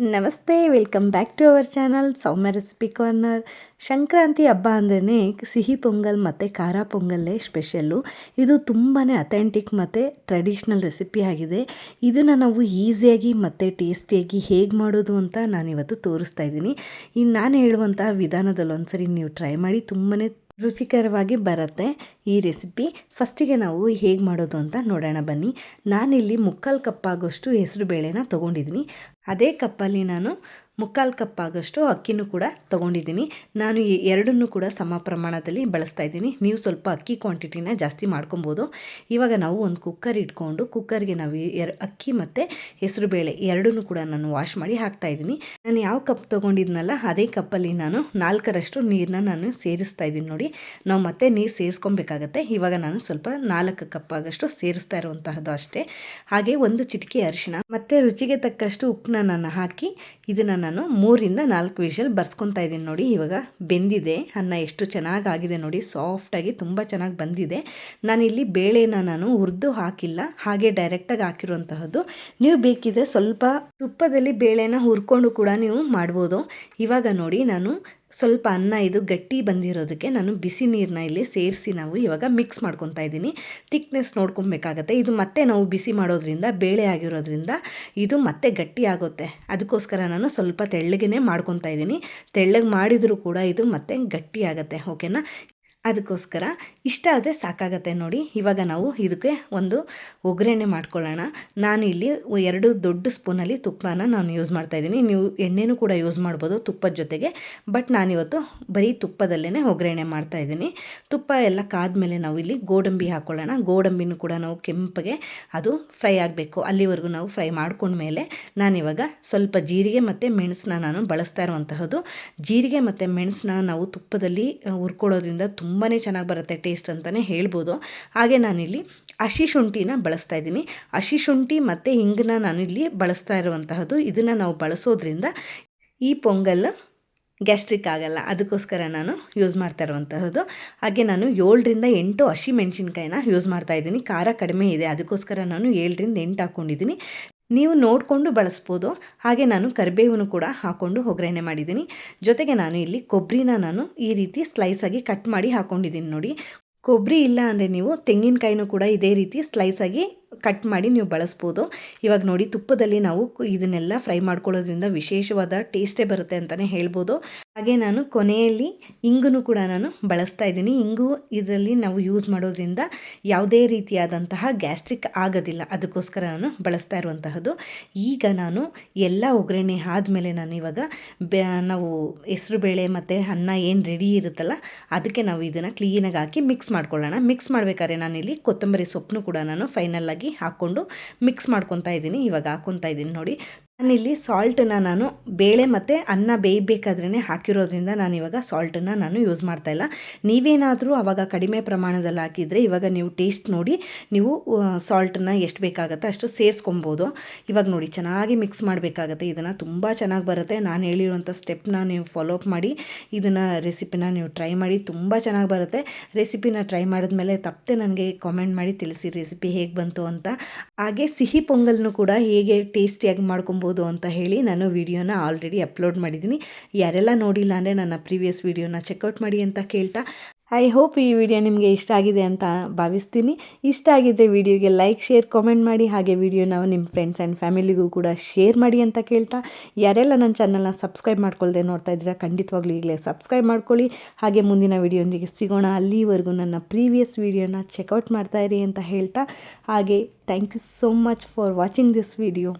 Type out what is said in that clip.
ನಮಸ್ತೆ, welcome back to our channel Soumya recipe corner. Sankranti ಹಬ್ಬ ಅಂದ್ರೇ ಸಿಹಿ ಪೊಂಗಲ್ ಮತ್ತು ಖಾರ ಪೊಂಗಲ್ಲೇ ಸ್ಪೆಷಲ್ಲು. ಇದು ತುಂಬಾ ಅಥೆಂಟಿಕ್ ಮತ್ತು ಟ್ರೆಡಿಷ್ನಲ್ ರೆಸಿಪಿ ಆಗಿದೆ. ಇದನ್ನು ನಾವು ಈಸಿಯಾಗಿ ಮತ್ತು ಟೇಸ್ಟಿಯಾಗಿ ಹೇಗೆ ಮಾಡೋದು ಅಂತ ನಾನಿವತ್ತು ತೋರಿಸ್ತಾ ಇದ್ದೀನಿ. ಇನ್ನು ನಾನು ಹೇಳುವಂತಹ ವಿಧಾನದಲ್ಲಿ ಒಂದ್ಸರಿ ನೀವು ಟ್ರೈ ಮಾಡಿ ತುಂಬಾ ರುಚಿಕರವಾಗಿ ಬರುತ್ತೆ ಈ ರೆಸಿಪಿ ಫಸ್ಟಿಗೆ ನಾವು ಹೇಗೆ ಮಾಡೋದು ಅಂತ ನೋಡೋಣ ಬನ್ನಿ. ನಾನಿಲ್ಲಿ ಮುಕ್ಕಾಲು ಕಪ್ಪಾಗೋಷ್ಟು ಹೆಸರು ಬೇಳೆನ ತೊಗೊಂಡಿದ್ದೀನಿ. ಅದೇ ಕಪ್ಪಲ್ಲಿ ನಾನು ಮುಕ್ಕಾಲು ಕಪ್ ಆಗೋಷ್ಟು ಅಕ್ಕಿನೂ ಕೂಡ ತೊಗೊಂಡಿದ್ದೀನಿ. ನಾನು ಈ ಎರಡನ್ನೂ ಕೂಡ ಸಮ ಪ್ರಮಾಣದಲ್ಲಿ ಬಳಸ್ತಾ ಇದ್ದೀನಿ. ನೀವು ಸ್ವಲ್ಪ ಅಕ್ಕಿ ಕ್ವಾಂಟಿಟಿನ ಜಾಸ್ತಿ ಮಾಡ್ಕೊಬೋದು. ಇವಾಗ ನಾವು ಒಂದು ಕುಕ್ಕರ್ ಇಟ್ಕೊಂಡು ಕುಕ್ಕರ್ಗೆ ನಾವು ಎರ, ಅಕ್ಕಿ ಮತ್ತು ಹೆಸರು ಬೇಳೆ ಎರಡನ್ನೂ ಕೂಡ ನಾನು ವಾಶ್ ಮಾಡಿ ಹಾಕ್ತಾ ಇದ್ದೀನಿ. ನಾನು ಯಾವ ಕಪ್ ತೊಗೊಂಡಿದ್ನಲ್ಲ, ಅದೇ ಕಪ್ಪಲ್ಲಿ ನಾನು ನಾಲ್ಕರಷ್ಟು ನೀರನ್ನ ನಾನು ಸೇರಿಸ್ತಾ ಇದ್ದೀನಿ ನೋಡಿ. ನಾವು ಮತ್ತೆ ನೀರು ಸೇರಿಸ್ಕೊಬೇಕಾಗತ್ತೆ. ಇವಾಗ ನಾನು ಸ್ವಲ್ಪ ನಾಲ್ಕು ಕಪ್ ಆಗಷ್ಟು ಸೇರಿಸ್ತಾ ಇರುವಂತಹದ್ದು ಅಷ್ಟೇ. ಹಾಗೆ ಒಂದು ಚಿಟಿಕೆ ಅರಿಶಿನ ಮತ್ತು ರುಚಿಗೆ ತಕ್ಕಷ್ಟು ಉಪ್ಪನ್ನ ನಾನು ಹಾಕಿ, ಇದನ್ನು ನಾನು ಮೂರಿಂದ ನಾಲ್ಕು ವಿಷಲ್ ಬರ್ಸ್ಕೊತಾ ಇದ್ದೀನಿ ನೋಡಿ, ಇವಾಗ ಬೆಂದಿದೆ. ಅನ್ನ ಎಷ್ಟು ಚೆನ್ನಾಗಾಗಿದೆ ನೋಡಿ ಸಾಫ್ಟಾಗಿ ತುಂಬ ಚೆನ್ನಾಗಿ ಬಂದಿದೆ. ನಾನಿಲ್ಲಿ ಬೇಳೆನ ನಾನು ಹುರಿದು ಹಾಕಿಲ್ಲ, ಹಾಗೆ ಡೈರೆಕ್ಟಾಗಿ ಹಾಕಿರುವಂತಹದ್ದು. ನೀವು ಬೇಕಿದ್ರೆ ಸ್ವಲ್ಪ ತುಪ್ಪದಲ್ಲಿ ಬೇಳೆನ ಹುರ್ಕೊಂಡು ಕೂಡ ನೀವು ಮಾಡ್ಬೋದು. ಇವಾಗ ನೋಡಿ, ನಾನು ಸ್ವಲ್ಪ ಅನ್ನ ಇದು ಗಟ್ಟಿ ಬಂದಿರೋದಕ್ಕೆ ನಾನು ಬಿಸಿ ನೀರನ್ನ ಇಲ್ಲಿ ಸೇರಿಸಿ ನಾವು ಇವಾಗ ಮಿಕ್ಸ್ ಮಾಡ್ಕೊತಾ ಇದ್ದೀನಿ. ತಿಕ್ನೆಸ್ ನೋಡ್ಕೊಬೇಕಾಗತ್ತೆ. ಇದು ಮತ್ತೆ ನಾವು ಬಿಸಿ ಮಾಡೋದ್ರಿಂದ, ಬೇಳೆ ಆಗಿರೋದ್ರಿಂದ ಇದು ಮತ್ತೆ ಗಟ್ಟಿ ಆಗುತ್ತೆ. ಅದಕ್ಕೋಸ್ಕರ ನಾನು ಸ್ವಲ್ಪ ತೆಳ್ಳಗೆ ಮಾಡ್ಕೊತಾ ಇದ್ದೀನಿ. ತೆಳ್ಳಗೆ ಮಾಡಿದರೂ ಕೂಡ ಇದು ಮತ್ತೆ ಗಟ್ಟಿ ಆಗುತ್ತೆ. ಓಕೆನಾ ಅದಕ್ಕೋಸ್ಕರ ಇಷ್ಟ ಆದರೆ ಸಾಕಾಗತ್ತೆ ನೋಡಿ. ಇವಾಗ ನಾವು ಇದಕ್ಕೆ ಒಂದು ಒಗ್ಗರಣೆ ಮಾಡ್ಕೊಳ್ಳೋಣ. ನಾನು ಇಲ್ಲಿ ಎರಡು ದೊಡ್ಡ ಸ್ಪೂನಲ್ಲಿ ತುಪ್ಪನ ನಾನು ಯೂಸ್ ಮಾಡ್ತಾಯಿದ್ದೀನಿ ನೀವು ಎಣ್ಣೆನೂ ಕೂಡ ಯೂಸ್ ಮಾಡ್ಬೋದು ತುಪ್ಪದ ಜೊತೆಗೆ. ಬಟ್ ನಾನಿವತ್ತು ಬರೀ ತುಪ್ಪದಲ್ಲೇ ಒಗ್ಗರಣೆ ಮಾಡ್ತಾಯಿದ್ದೀನಿ ತುಪ್ಪ ಎಲ್ಲ ಕಾದ್ಮೇಲೆ ನಾವು ಇಲ್ಲಿ ಗೋಡಂಬಿ ಹಾಕ್ಕೊಳ್ಳೋಣ ಗೋಡಂಬಿನೂ ಕೂಡ ನಾವು ಕೆಂಪಗೆ ಅದು ಫ್ರೈ ಆಗಬೇಕು. ಅಲ್ಲಿವರೆಗೂ ನಾವು ಫ್ರೈ ಮಾಡ್ಕೊಂಡ್ಮೇಲೆ ನಾನಿವಾಗ ಸ್ವಲ್ಪ ಜೀರಿಗೆ ಮತ್ತು ಮೆಣಸನ್ನ ನಾನು ಬಳಸ್ತಾ ಇರುವಂತಹದ್ದು. ಜೀರಿಗೆ ಮತ್ತು ಮೆಣಸನ್ನ ನಾವು ತುಪ್ಪದಲ್ಲಿ ಹುರ್ಕೊಳ್ಳೋದ್ರಿಂದ ತುಂಬ ತುಂಬಾ ಚೆನ್ನಾಗಿ ಬರುತ್ತೆ ಟೇಸ್ಟ್ ಅಂತಲೇ ಹೇಳ್ಬೋದು. ಹಾಗೆ ನಾನಿಲ್ಲಿ ಹಸಿ ಶುಂಠಿನ ಬಳಸ್ತಾ ಇದ್ದೀನಿ. ಹಸಿ ಶುಂಠಿ ಮತ್ತು ಹಿಂಗನ್ನ ನಾನಿಲ್ಲಿ ಬಳಸ್ತಾ ಇರುವಂತಹದ್ದು. ಇದನ್ನು ನಾವು ಬಳಸೋದ್ರಿಂದ ಈ ಪೊಂಗಲ್ ಗ್ಯಾಸ್ಟ್ರಿಕ್ ಆಗಲ್ಲ. ಅದಕ್ಕೋಸ್ಕರ ನಾನು ಯೂಸ್ ಮಾಡ್ತಾ ಇರುವಂತಹದ್ದು. ಹಾಗೆ ನಾನು ಏಳರಿಂದ ಎಂಟು ಹಸಿ ಮೆಣಸಿನ್ಕಾಯಿನ ಯೂಸ್ ಮಾಡ್ತಾ ಇದ್ದೀನಿ. ಖಾರ ಕಡಿಮೆ ಇದೆ. ಅದಕ್ಕೋಸ್ಕರ ನಾನು ಏಳರಿಂದ ಎಂಟು ಹಾಕ್ಕೊಂಡಿದ್ದೀನಿ ನೀವು ನೋಡಿಕೊಂಡು ಬಳಸ್ಬೋದು. ಹಾಗೆ ನಾನು ಕರಿಬೇವನ್ನು ಕೂಡ ಹಾಕ್ಕೊಂಡು ಒಗ್ಗರಣೆ ಮಾಡಿದ್ದೀನಿ. ಜೊತೆಗೆ ನಾನು ಇಲ್ಲಿ ಕೊಬ್ಬರಿನ ನಾನು ಈ ರೀತಿ ಸ್ಲೈಸಾಗಿ ಕಟ್ ಮಾಡಿ ಹಾಕ್ಕೊಂಡಿದ್ದೀನಿ ನೋಡಿ. ಕೊಬ್ಬರಿ ಇಲ್ಲ ಅಂದರೆ ನೀವು ತೆಂಗಿನಕಾಯಿನೂ ಕೂಡ ಇದೇ ರೀತಿ ಸ್ಲೈಸಾಗಿ ಕಟ್ ಮಾಡಿ ನೀವು ಬಳಸ್ಬೋದು. ಇವಾಗ ನೋಡಿ ತುಪ್ಪದಲ್ಲಿ ನಾವು ಇದನ್ನೆಲ್ಲ ಫ್ರೈ ಮಾಡ್ಕೊಳ್ಳೋದ್ರಿಂದ ವಿಶೇಷವಾದ ಟೇಸ್ಟೇ ಬರುತ್ತೆ ಅಂತಲೇ ಹೇಳ್ಬೋದು. ಹಾಗೆ ನಾನು ಕೊನೆಯಲ್ಲಿ ಇಂಗುನು ಕೂಡ ನಾನು ಬಳಸ್ತಾ ಇದ್ದೀನಿ. ಇಂಗು ಇದರಲ್ಲಿ ನಾವು ಯೂಸ್ ಮಾಡೋದ್ರಿಂದ ಯಾವುದೇ ರೀತಿಯಾದಂತಹ ಗ್ಯಾಸ್ಟ್ರಿಕ್ ಆಗೋದಿಲ್ಲ. ಅದಕ್ಕೋಸ್ಕರ ನಾನು ಬಳಸ್ತಾ ಇರುವಂತಹದ್ದು. ಈಗ ನಾನು ಎಲ್ಲ ಒಗ್ಗರಣೆ ಆದಮೇಲೆ ನಾನು ಇವಾಗ ನಾವು ಹೆಸರು ಬೇಳೆ ಮತ್ತು ಅನ್ನ ಏನು ರೆಡಿ ಇರುತ್ತಲ್ಲ, ಅದಕ್ಕೆ ನಾವು ಇದನ್ನು ಕ್ಲೀನಾಗಿ ಹಾಕಿ ಮಿಕ್ಸ್ ಮಾಡ್ಕೊಳ್ಳೋಣ. ಮಿಕ್ಸ್ ಮಾಡಬೇಕಾದ್ರೆ ನಾನಿಲ್ಲಿ ಕೊತ್ತಂಬರಿ ಸೊಪ್ಪನ್ನು ಕೂಡ ನಾನು ಫೈನಲ್ ಹಾಕ್ಕೊಂಡು ಮಿಕ್ಸ್ ಮಾಡ್ಕೊತಾ ಇದ್ದೀನಿ. ಇವಾಗ ಹಾಕ್ಕೊತಾ ಇದ್ದೀನಿ ನೋಡಿ. ನಾನಿಲ್ಲಿ ಸಾಲ್ಟನ್ನು ನಾನು ಬೇಳೆ ಮತ್ತು ಅನ್ನ ಬೇಯಬೇಕಾದ್ರೇ ಹಾಕಿರೋದ್ರಿಂದ ನಾನು ಇವಾಗ ಸಾಲ್ಟನ್ನು ನಾನು ಯೂಸ್ ಮಾಡ್ತಾಯಿಲ್ಲ ನೀವೇನಾದರೂ ಆವಾಗ ಕಡಿಮೆ ಪ್ರಮಾಣದಲ್ಲಿ ಹಾಕಿದರೆ ಇವಾಗ ನೀವು ಟೇಸ್ಟ್ ನೋಡಿ, ನೀವು ಸಾಲ್ಟನ್ನು ಎಷ್ಟು ಬೇಕಾಗುತ್ತೆ ಅಷ್ಟು ಸೇರಿಸ್ಕೊಬೋದು. ಇವಾಗ ನೋಡಿ ಚೆನ್ನಾಗಿ ಮಿಕ್ಸ್ ಮಾಡಬೇಕಾಗತ್ತೆ. ಇದನ್ನು ತುಂಬ ಚೆನ್ನಾಗಿ ಬರುತ್ತೆ. ನಾನು ಹೇಳಿರುವಂಥ ಸ್ಟೆಪ್ನ ನೀವು ಫಾಲೋ ಅಪ್ ಮಾಡಿ, ಇದನ್ನು ರೆಸಿಪಿನ ನೀವು ಟ್ರೈ ಮಾಡಿ, ತುಂಬ ಚೆನ್ನಾಗಿ ಬರುತ್ತೆ. ರೆಸಿಪಿನ ಟ್ರೈ ಮಾಡಿದ್ಮೇಲೆ ತಪ್ಪದೆ ನನಗೆ ಕಾಮೆಂಟ್ ಮಾಡಿ ತಿಳಿಸಿ ರೆಸಿಪಿ ಹೇಗೆ ಬಂತು ಅಂತ. ಹಾಗೆ ಸಿಹಿ ಪೊಂಗಲ್ನು ಕೂಡ ಹೇಗೆ ಟೇಸ್ಟಿಯಾಗಿ ಮಾಡ್ಕೊಬೋದು ಅಂತ ಹೇಳಿ ನಾನು ವಿಡಿಯೋನ ಆಲ್ರೆಡಿ ಅಪ್ಲೋಡ್ ಮಾಡಿದ್ದೀನಿ. ಯಾರೆಲ್ಲ ನೋಡಿಲ್ಲ ಅಂದರೆ ನನ್ನ ಪ್ರೀವಿಯಸ್ ವಿಡಿಯೋನ ಚೆಕ್ಔಟ್ ಮಾಡಿ ಅಂತ ಕೇಳ್ತಾ. ಐ ಹೋಪ್ ಈ ವಿಡಿಯೋ ನಿಮಗೆ ಇಷ್ಟ ಆಗಿದೆ ಅಂತ ಭಾವಿಸ್ತೀನಿ. ಇಷ್ಟ ಆಗಿದ್ದರೆ ವಿಡಿಯೋಗೆ ಲೈಕ್ ಶೇರ್ ಕಾಮೆಂಟ್ ಮಾಡಿ. ಹಾಗೆ ವಿಡಿಯೋನ ನಿಮ್ಮ ಫ್ರೆಂಡ್ಸ್ ಆ್ಯಂಡ್ ಫ್ಯಾಮಿಲಿಗೂ ಕೂಡ ಶೇರ್ ಮಾಡಿ ಅಂತ ಕೇಳ್ತಾ. ಯಾರೆಲ್ಲ ನನ್ನ ಚಾನಲ್ನ ಸಬ್ಸ್ಕ್ರೈಬ್ ಮಾಡ್ಕೊಳ್ಳದೆ ನೋಡ್ತಾ ಇದ್ದೀರಾ, ಖಂಡಿತವಾಗ್ಲೂ ಈಗಲೇ ಸಬ್ಸ್ಕ್ರೈಬ್ ಮಾಡ್ಕೊಳ್ಳಿ. ಹಾಗೆ ಮುಂದಿನ ವಿಡಿಯೋಂದಿಗೆ ಸಿಗೋಣ. ಅಲ್ಲಿವರೆಗೂ ನನ್ನ ಪ್ರೀವಿಯಸ್ ವಿಡಿಯೋನ ಚೆಕ್ಔಟ್ ಮಾಡ್ತಾಯಿರಿ ಅಂತ ಹೇಳ್ತಾ. ಹಾಗೆ thank you so much for watching this video